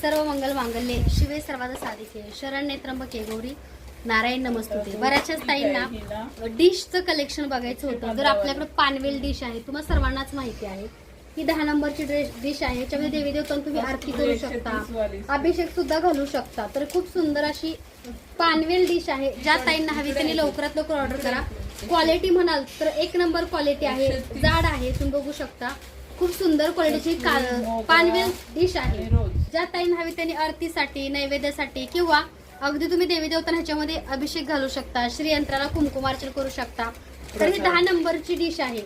सर्व मंगल मांगल्ये. शिवे सर्वाத साधिके. शरण त्र्यंबके गौरी. नारायण नमस्तुते. बऱ्याचशाच ताईंना डिशचं कलेक्शन बघायचं होतं. जर आपल्याकडे पानवेल डिश आहे तुम्हाला सर्वांनाच माहिती आहे. ही दहा नंबरची डिश आहे. याच्यामध्ये देवी देवतांना तुम्ही आरती करू शकता. अभिषेक सुद्धा घालू शकता. तर खूप सुंदर अशी पानवेल डिश आहे. ज्या ताईंना हवी त्यांनी लवकरात लवकर ऑर्डर करा. क्वालिटी म्हणाल तर एक नंबर क्वालिटी आहे. जाड आहे तुम्ही बघू शकता. खूप सुंदर क्वालिटीची पानवेल डिश आहे. ज्या ताईंना हवी त्यांनी आरतीसाठी नैवेद्यासाठी किंवा अगदी तुम्ही देवी देवतांना ह्याच्यामध्ये अभिषेक घालू शकता श्रीयंत्राला कुंकुमार्चन करू शकता. तर ही दहा नंबरची डिश आहे.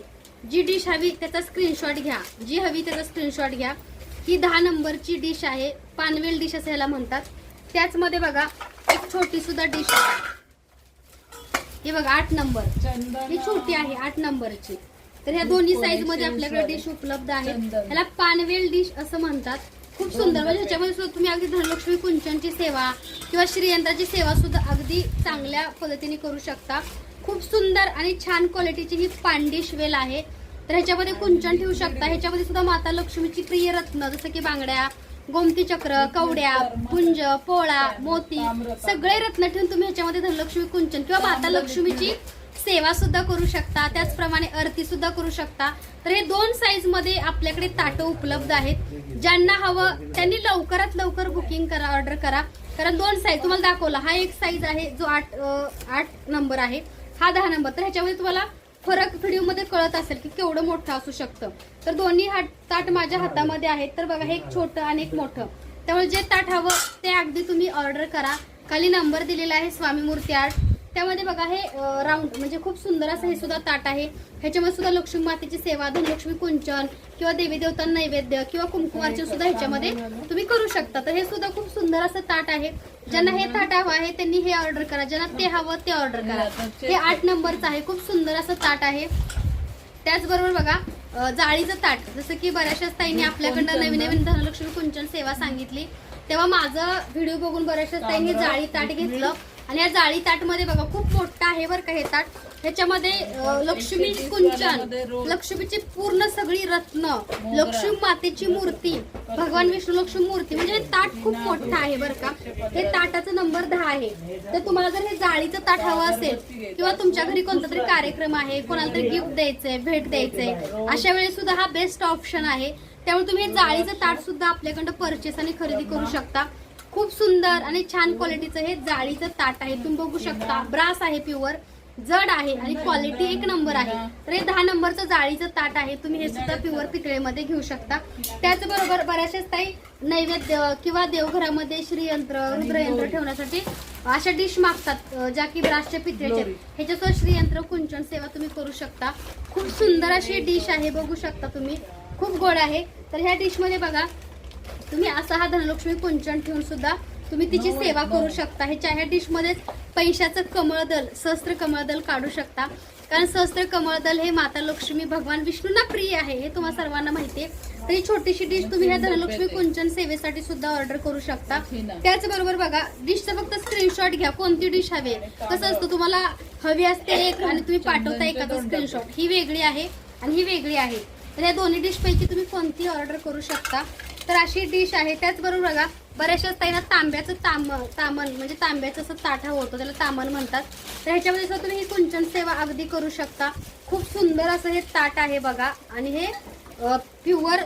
जी डिश हवी त्याचा स्क्रीनशॉट घ्या. जी हवी त्याचा स्क्रीनशॉट घ्या. ही दहा नंबरची डिश आहे. पानवेल डिश असं ह्याला म्हणतात. त्याचमध्ये बघा एक छोटी सुद्धा डिश आहे. ही बघा आठ नंबर. ही छोटी आहे आठ नंबरची. तर ह्या दोन्ही साईजमध्ये आपल्याकडे डिश उपलब्ध आहेत. चंदन. ह्याला पानवेल डिश असं म्हणतात. खूप सुंदर. म्हणजे ह्याच्यामध्ये सुद्धा तुम्ही अगदी धनलक्ष्मी कुंचनची सेवा किंवा श्रीयंत्राची सेवा सुद्धा अगदी चांगल्या पद्धतीने करू शकता. खूप सुंदर आणि छान क्वालिटीची ही पांडिश वेल आहे. तर ह्याच्यामध्ये कुंचन ठेवू शकता. ह्याच्यामध्ये सुद्धा माता लक्ष्मीची प्रिय रत्न जसं की बांगड्या गोमती चक्र कवड्या पुंज पोळा मोती सगळे रत्न ठेवून तुम्ही ह्याच्यामध्ये धनलक्ष्मी कुंचन किंवा माता लक्ष्मीची सेवा सुद्धा करू शकता त्याचप्रमाणे आरती सुद्धा करू शकता. तर हे दोन साईजमध्ये आपल्याकडे ताटं उपलब्ध आहेत. ज्यांना हवं त्यांनी लवकरात लवकर बुकिंग करा ऑर्डर करा. कारण दोन साईज तुम्हाला दाखवला हा एक साईज आहे जो आठ आठ नंबर आहे. हा दहा नंबर तर ह्याच्यामध्ये तुम्हाला फरक व्हिडिओमध्ये कळत असेल की केवढं मोठं असू शकतं. तर दोन्ही हात ताट माझ्या हातामध्ये आहेत. तर बघा हे एक छोटं आणि एक मोठं. त्यामुळे जे ताट हवं ते अगदी तुम्ही ऑर्डर करा. खाली नंबर दिलेला आहे स्वामी मूर्ती आर्ट. त्यामध्ये बघा हे राऊंड म्हणजे खूप सुंदर असं हे सुद्धा ताट आहे. ह्याच्यामध्ये सुद्धा लक्ष्मी मातेची सेवा धनलक्ष्मी कुंचन किंवा देवी देवता नैवेद्य किंवा कुंकुमार्चन सुद्धा ह्याच्यामध्ये तुम्ही करू शकता. तर हे सुद्धा खूप सुंदर असं ताट आहे. ज्यांना हे ताट हवं आहे त्यांनी हे ऑर्डर करा. ज्यांना ते हवं ते ऑर्डर करा. हे आठ नंबरचं आहे. खूप सुंदर असं ताट आहे. त्याचबरोबर बघा जाळीचं ताट. जसं की बऱ्याचशाच ताईंनी आपल्याकडनं नवीन नवीन धनलक्ष्मी कुंचन सेवा सांगितली. तेव्हा माझं व्हिडिओ बघून बऱ्याचशाच ताईंनी जाळी ताट घेतलं. आणि या जाळी ताटमध्ये बघा खूप मोठं आहे बरं का हे ताट. ह्याच्यामध्ये लक्ष्मी कुंचन. लक्ष्मीची पूर्ण सगळी रत्न. लक्ष्मी मातेची मूर्ती. भगवान विष्णू लक्ष्मी मूर्ती. म्हणजे हे ताट खूप मोठं आहे बरं का. हे ताटाचा नंबर दहा आहे. तर तुम्हाला जर हे जाळीचं ताट हवं असेल किंवा तुमच्या घरी कोणता तरी कार्यक्रम आहे कोणाला तरी गिफ्ट द्यायचंय भेट द्यायचंय अशा वेळेस सुद्धा हा बेस्ट ऑप्शन आहे. त्यामुळे तुम्ही हे जाळीचं ताट सुद्धा आपल्याकडं परचेस आणि खरेदी करू शकता. खूप सुंदर आणि छान क्वालिटीचं हे जाळीचं ताट आहे. तुम्ही बघू शकता ब्रास आहे प्युअर जड आहे आणि क्वालिटी एक नंबर आहे. तर हे दहा नंबरचं जाळीचं ताट आहे. तुम्ही हे सुद्धा प्युअर पितळेमध्ये घेऊ शकता. त्याचबरोबर बऱ्याचशाच काही नैवेद्य किंवा देवघरामध्ये श्रीयंत्र रुद्रयंत्र ठेवण्यासाठी अशा डिश मागतात ज्या की ब्रासच्या पितळेच्या. ह्याच्यासोबत श्रीयंत्र कुंचन सेवा तुम्ही करू शकता. खूप सुंदर अशी डिश आहे बघू शकता तुम्ही. खूप गोड आहे. तर ह्या डिशमध्ये बघा तुम्ही असा हा धनलक्ष्मी कुंचन ठेवून सुद्धा तुम्ही तिची सेवा करू शकता. ह्याच्या ह्या डिशमध्ये पैशाचं कमळदल सहस्त्र कमळदल काढू शकता. कारण सहस्त्र कमळदल हे माता लक्ष्मी भगवान विष्णूंना प्रिय आहे हे तुम्हाला सर्वांना माहिती आहे. तर ही छोटीशी डिश तुम्ही ह्या धनलक्ष्मी कुंचन सेवेसाठी सुद्धा ऑर्डर करू शकता. त्याचबरोबर बघा डिशचा फक्त स्क्रीनशॉट घ्या कोणती डिश हवी. कसं असतं तुम्हाला हवी असते एक आणि तुम्ही पाठवता एकाचा स्क्रीनशॉट ही वेगळी आहे आणि ही वेगळी आहे. तर या दोन्ही डिश पैकी तुम्ही कोणती ऑर्डर करू शकता? तर अशी डिश आहे. त्याचबरोबर बघा बऱ्याचशा ताईंना तांब्याचं ताम तामन म्हणजे तांब्याचं असं ताठा होतो त्याला तामण म्हणतात. तर ह्याच्यामध्ये सुद्धा तुम्ही ही कुंचन सेवा अगदी करू शकता. खूप सुंदर असं हे ताट आहे बघा. आणि हे प्युअर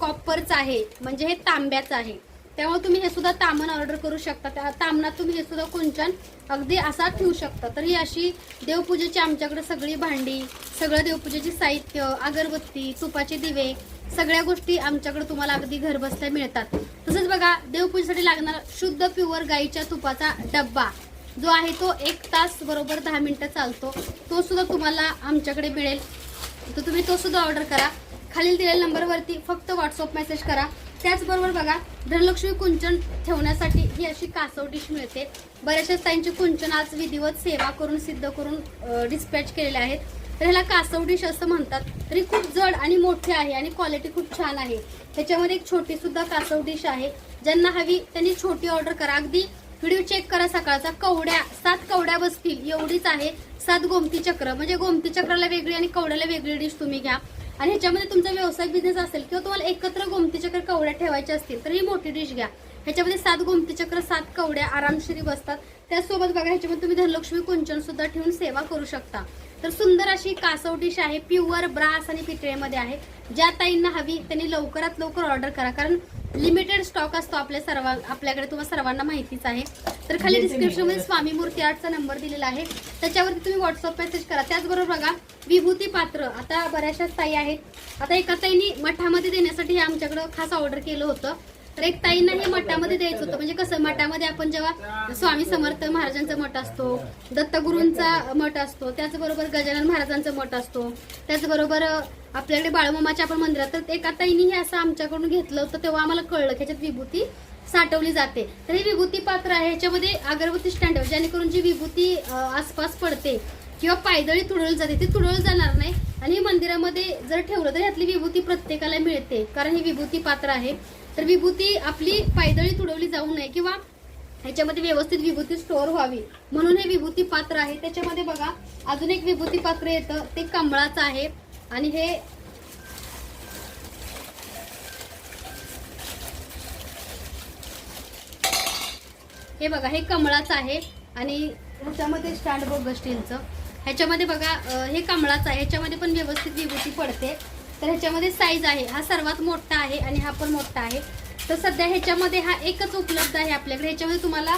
कॉपरचं आहे. म्हणजे हे तांब्याचं आहे. त्यामुळे तुम्ही हे सुद्धा तामन ऑर्डर करू शकता. त्या तामनात तुम्ही हे सुद्धा कुंचन अगदी असा ठेवू शकता. तर ही अशी देवपूजेची आमच्याकडे सगळी भांडी सगळं देवपूजेची साहित्य अगरबत्ती तुपाचे दिवे सगळ्या गोष्टी आमच्याकडे तुम्हाला अगदी घरबसल्या मिळतात. तसंच बघा देवपूजेसाठी लागणारा शुद्ध प्युअर गाईच्या तुपाचा डब्बा जो आहे तो एक तास बरोबर दहा मिनटं चालतो. तो सुद्धा तुम्हाला आमच्याकडे मिळेल. तर तुम्ही तो सुद्धा ऑर्डर करा. खालील दिलेल्या नंबरवरती फक्त व्हॉट्सअप मेसेज करा. त्याचबरोबर बघा धनलक्ष्मी कुंचन ठेवण्यासाठी ही अशी कासव डिश मिळते. बऱ्याचशा ताईंची कुंचन आज विधिवत सेवा करून सिद्ध करून डिस्पॅच केलेले आहेत. तर ह्याला कासव डिश असं म्हणतात. तरी खूप जड आणि मोठी आहे आणि क्वालिटी खूप छान आहे. त्याच्यामध्ये एक छोटी सुद्धा कासव डिश आहे. ज्यांना हवी त्यांनी छोटी ऑर्डर करा. अगदी व्हिडिओ चेक करा सकाळचा. कवड्या सात कवड्या बसतील. एवढीच आहे. सात गोमती चक्र. म्हणजे गोमती चक्राला वेगळी आणि कवड्याला वेगळी डिश तुम्ही घ्या. आणि ह्याच्यामध्ये तुमचा व्यवसाय बिझनेस असेल किंवा तुम्हाला एकत्र गोमती चक्र कवड्या ठेवायच्या असतील तर ही मोठी डिश घ्या. ह्याच्यामध्ये सात गोमती चक्र सात कवड्या आरामशिरी बसतात. त्याचसोबत बघा ह्याच्यामध्ये तुम्ही धनलक्ष्मी कुंचन सुद्धा ठेवून सेवा करू शकता. तर सुंदर अशी कासव डिश आहे प्युअर ब्रास आणि पितळेमध्ये आहे. ज्या ताईंना हवी त्यांनी लवकरात लवकर ऑर्डर करा. कारण लिमिटेड स्टॉक असतो आपल्या सर्व आपल्याकडे तुम्हाला सर्वांना माहितीच आहे. तर खाली डिस्क्रिप्शनमध्ये स्वामी मूर्ती आर्टचा नंबर दिलेला आहे. त्याच्यावरती तुम्ही व्हॉट्सअप मेसेज करा. त्याचबरोबर बघा विभूती पात्र. आता बऱ्याचशाच ताई आहेत. आता एका ताईंनी मठामध्ये देण्यासाठी आमच्याकडे खास ऑर्डर केलं होतं. तर एक ताईंना हे मठामध्ये द्यायचं होतं. म्हणजे कसं मठामध्ये आपण जेव्हा स्वामी समर्थ महाराजांचा मठ असतो दत्तगुरूंचा मठ असतो त्याचबरोबर गजानन महाराजांचा मठ असतो त्याचबरोबर आपल्याकडे बाळमामाच्या आपण मंदिरात. तर एका ताईंनी हे असं आमच्याकडून घेतलं होतं तेव्हा आम्हाला कळलं की ह्याच्यात विभूती साठवली जाते. तर ही विभूती पात्र आहे. ह्याच्यामध्ये अगरबत्ती स्टँड जेणेकरून जी विभूती आसपास पडते किंवा पायदळी तुडवली जाते ती तुडवली जाणार नाही. आणि मंदिरामध्ये जर ठेवलं तर ह्यातली विभूती प्रत्येकाला मिळते. कारण ही विभूती पात्र आहे. तर विभूती आपली पायदळी तुडवली जाऊ नये किंवा ह्याच्यामध्ये व्यवस्थित विभूती स्टोअर व्हावी. म्हणून हे विभूती पात्र आहे. त्याच्यामध्ये बघा अजून एक विभूती पात्र येतं. ते कमळाचं आहे. आणि हे हे बघा हे कमळाचं आहे. आणि ह्याच्यामध्ये स्टँड बोग स्टीलचं ह्याच्यामध्ये बघा हे कमळाचं आहे. ह्याच्यामध्ये पण व्यवस्थित विभूती पडते. तर ह्याच्यामध्ये साईज आहे. हा सर्वात मोठा आहे आणि हा पण मोठा आहे. तर सध्या ह्याच्यामध्ये हा एकच उपलब्ध आहे आपल्याकडे. ह्याच्यामध्ये तुम्हाला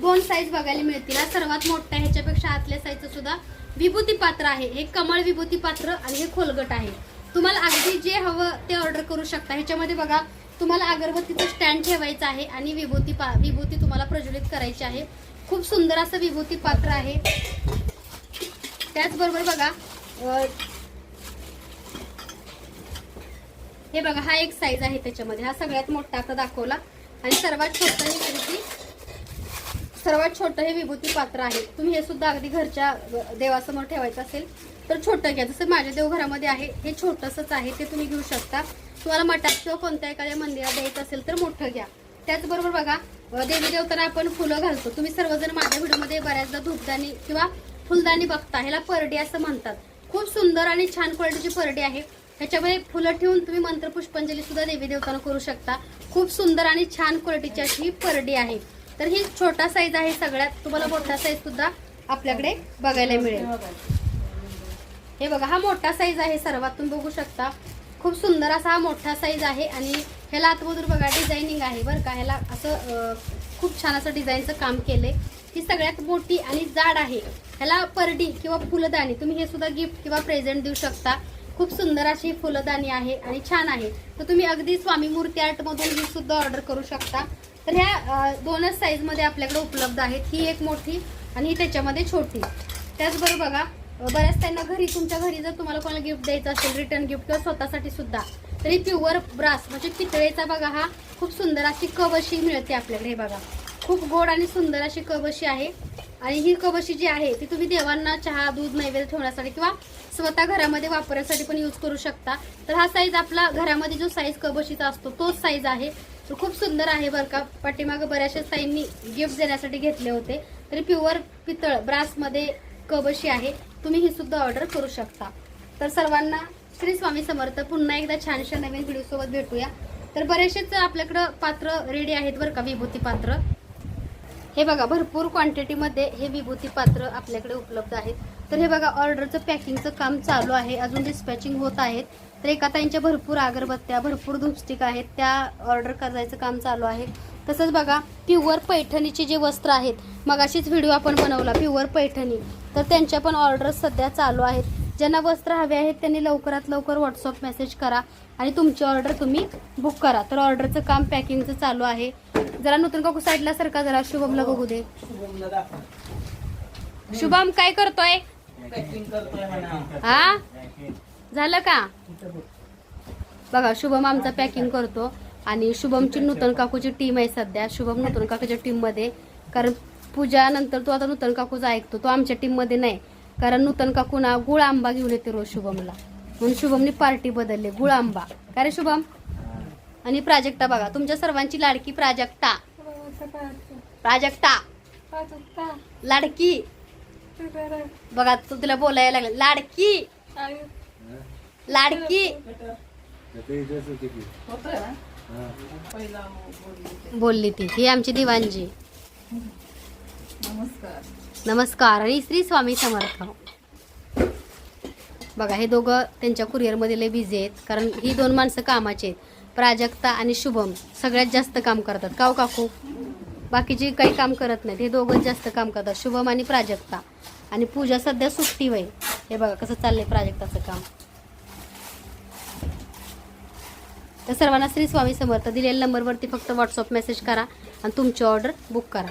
दोन साईज बघायला मिळतील. हा सर्वात मोठा आहे. ह्याच्यापेक्षा आतल्या साईजचं सुद्धा विभूती पात्र आहे. हे कमळ विभूती पात्र आणि हे खोलगट आहे. तुम्हाला अगदी जे हवं ते ऑर्डर करू शकता. ह्याच्यामध्ये बघा तुम्हाला अगरबत्तीचं स्टँड ठेवायचं आहे आणि विभूती पा विभूती तुम्हाला प्रज्वलित करायची आहे. खूप सुंदर असं विभूती पात्र आहे. त्याचबरोबर बघा हे बघा हा एक साईज आहे त्याच्यामध्ये. हा सगळ्यात मोठा आता दाखवला. आणि सर्वात छोटं हे विभूती सर्वात छोटं हे विभूती पात्र आहे. तुम्ही हे सुद्धा अगदी घरच्या देवासमोर ठेवायचं असेल तर छोटं घ्या. जसं माझ्या देवघरामध्ये आहे हे छोटंसंच आहे ते तुम्ही घेऊ शकता. तुम्हाला मठात किंवा कोणत्या एखाद्या मंदिरात द्यायचं असेल तर मोठं घ्या. त्याचबरोबर बघा देवी देवताना आपण फुलं घालतो. तुम्ही सर्वजण माझ्या व्हिडिओमध्ये बऱ्याचदा धूपदाणी किंवा फुलदाणी बघता. ह्याला परडी असं म्हणतात. खूप सुंदर आणि छान क्वालिटीची परडी आहे. ह्याच्यामध्ये फुलं ठेवून तुम्ही मंत्र पुष्पांजली सुद्धा देवी देवताना करू शकता. खूप सुंदर आणि छान क्वालिटीची अशी ही परडी आहे. तर ही छोटा साईज आहे सगळ्यात. तुम्हाला मोठा साईज सुद्धा आपल्याकडे बघायला मिळेल. हे बघा हा मोठा साईज आहे सर्वात. तुम्ही बघू शकता. खूप सुंदर असा हा मोठा साईज आहे आणि ह्याला आतमधून बघा डिझायनिंग आहे बरं का. ह्याला असं खूप छान असं डिझाईनचं काम केलंय. ही सगळ्यात मोठी आणि जाड आहे. ह्याला परडी किंवा फुलदाणी तुम्ही हे सुद्धा गिफ्ट किंवा प्रेझेंट देऊ शकता. खूप सुंदर अशी फुलदाणी आहे आणि छान आहे. तर तुम्ही अगदी स्वामी मूर्ती आर्ट मधून ही सुद्धा ऑर्डर करू शकता. तर ह्या दोनच साईजमध्ये आपल्याकडे उपलब्ध आहेत. ही एक मोठी आणि ही त्याच्यामध्ये छोटी. त्याचबरोबर बघा बऱ्याच त्यांना घरी तुमच्या घरी जर तुम्हाला कोणाला गिफ्ट द्यायचं असेल रिटर्न गिफ्ट किंवा स्वतःसाठी सुद्धा तरी प्युअर ब्रास म्हणजे पितळेचा बघा हा खूप सुंदर अशी कवशी मिळते आपल्याकडे. हे बघा खूप गोड आणि सुंदर अशी कवशी आहे. आणि ही कवशी जी आहे ती तुम्ही देवांना चहा दूध नैवेद्य ठेवण्यासाठी किंवा स्वतः घरामध्ये वापरण्यासाठी पण यूज करू शकता. तर हा साईज आपला घरामध्ये जो साईज कबशीचा असतो तोच साईज आहे. तो खूप सुंदर आहे बरं का. पाठीमागं बऱ्याचशा साईंनी गिफ्ट देण्यासाठी घेतले होते. तरी प्युअर पितळ ब्रासमध्ये कबशी आहे. तुम्ही ही सुद्धा ऑर्डर करू शकता. तर सर्वांना श्री स्वामी समर्थ पुन्हा एकदा छानशा नवीन व्हिडिओसोबत भेटूया. तर बरेचसेच आपल्याकडं पात्र रेडी आहेत बरं का विभूती पात्र. हे बघा भरपूर क्वांटिटीमध्ये हे विभूती पात्र आपल्याकडे उपलब्ध आहेत. तर हे बघा ऑर्डरचं पॅकिंगचं काम चालू आहे. अजून डिस्पॅचिंग होत आहेत. तर एका ताईंच्या भरपूर अगरबत्त्या भरपूर धूपस्टिक आहेत. त्या ऑर्डर करायचं काम चालू आहे. तसंच बघा प्युअर पैठणीचे जे वस्त्र आहेत मगाशीच व्हिडिओ आपण बनवला प्युअर पैठणी. तर त्यांच्या पण ऑर्डर सध्या चालू आहेत. ज्यांना वस्त्र हवे आहेत त्यांनी लवकरात लवकर व्हॉट्सअप मेसेज करा. आणि तुमची ऑर्डर तुम्ही बुक करा. तर ऑर्डरचं काम पॅकिंगचं चालू आहे. जरा नूतन काकू साईडला सारखा जरा शुभमला बघू दे. शुभम काय करतोय? हा? झालं का? बघा शुभम आमचा पॅकिंग करतो. आणि शुभमची नूतन काकूची टीम आहे सध्या. शुभम नूतन काकूच्या टीममध्ये. कारण पूजा नंतर तो आता नूतन काकूचा ऐकतो. तो आमच्या टीममध्ये नाही. कारण नूतन काकू ना गुळ आंबा घेऊन येते रोज शुभमला. म्हणून शुभमनी पार्टी बदलली. गुळ आंबा काय रे शुभम? आणि प्राजक्ता बघा. तुमच्या सर्वांची लाडकी प्राजक्ता. प्राजक्ता. लाडकी. बघा तू तिला बोलायला लागला. लाडकी. लाडकी. बोलली ती. ही आमची दिवाणजी. नमस्कार. नमस्कार. आणि श्री स्वामी समर्थ. बघा हे दोघं त्यांच्या कुरिअरमध्ये लय बिझी आहेत कारण ही दोन माणसं कामाची आहेत. प्राजक्ता आणि शुभम सगळ्यात जास्त काम करतात. काव हो काकू? बाकीचे काही काम करत नाहीत. हे दोघंच जास्त काम करतात शुभम आणि प्राजक्ता. आणि पूजा सध्या सुट्टी वय. हे बघा कसं चाललंय प्राजक्ताचं काम. तर सर्वांना श्री स्वामी समर्थ. दिलेल्या नंबरवरती फक्त व्हॉट्सअप मेसेज करा आणि तुमची ऑर्डर बुक करा.